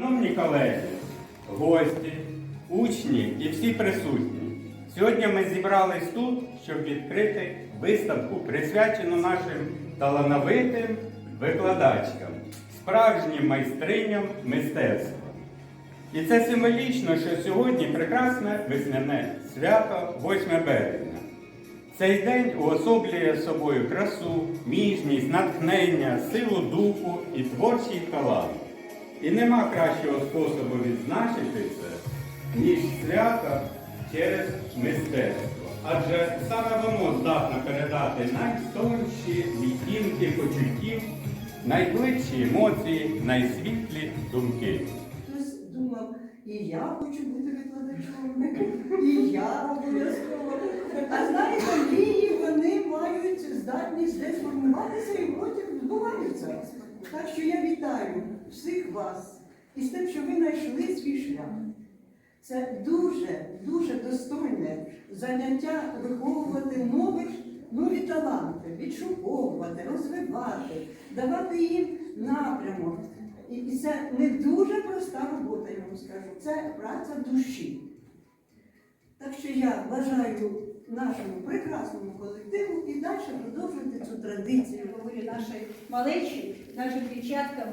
Шановні колеги, гості, учні і всі присутні. Сьогодні ми зібрались тут, щоб відкрити виставку, присвячену нашим талановитим викладачкам, справжнім майстриням мистецтва. І це символічно, що сьогодні прекрасне весняне свято 8 березня. Цей день уособлює собою красу, міжність, натхнення, силу духу і творчий талант. І нема кращого способу відзначити це, ніж свято через мистецтво. Адже саме воно здатне передати найтонші відтінки почуттів, найглибші емоції, найсвітлі думки. Хтось думав, і я хочу бути викладачом, і я обов'язково. А знаєте, мрії вони мають здатність десь формуватися і потім збуваються. Так що я вітаю всіх вас із тим, що ви знайшли свій шлях. Це дуже, дуже достойне заняття виховувати нових, нові таланти, відшуковувати, розвивати, давати їм напрямок. І і це не дуже проста робота, я вам скажу. Це праця душі. Так що я бажаю нашому прекрасному колективу і далі продовжувати цю традицію. говорю нашій малечі, нашим дівчаткам,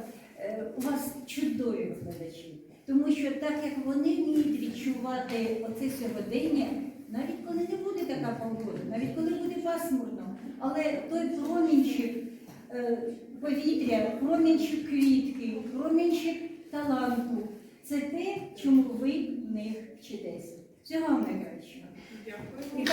у вас чудові викладачі. Тому що так як вони вміють відчувати оце сьогодення, навіть коли не буде така погода, навіть коли буде пасмурно, але той промінчик е, повітря, промінчик квітки, промінчик таланту це те, чому ви в них вчитеся. Всього вам найкращого. І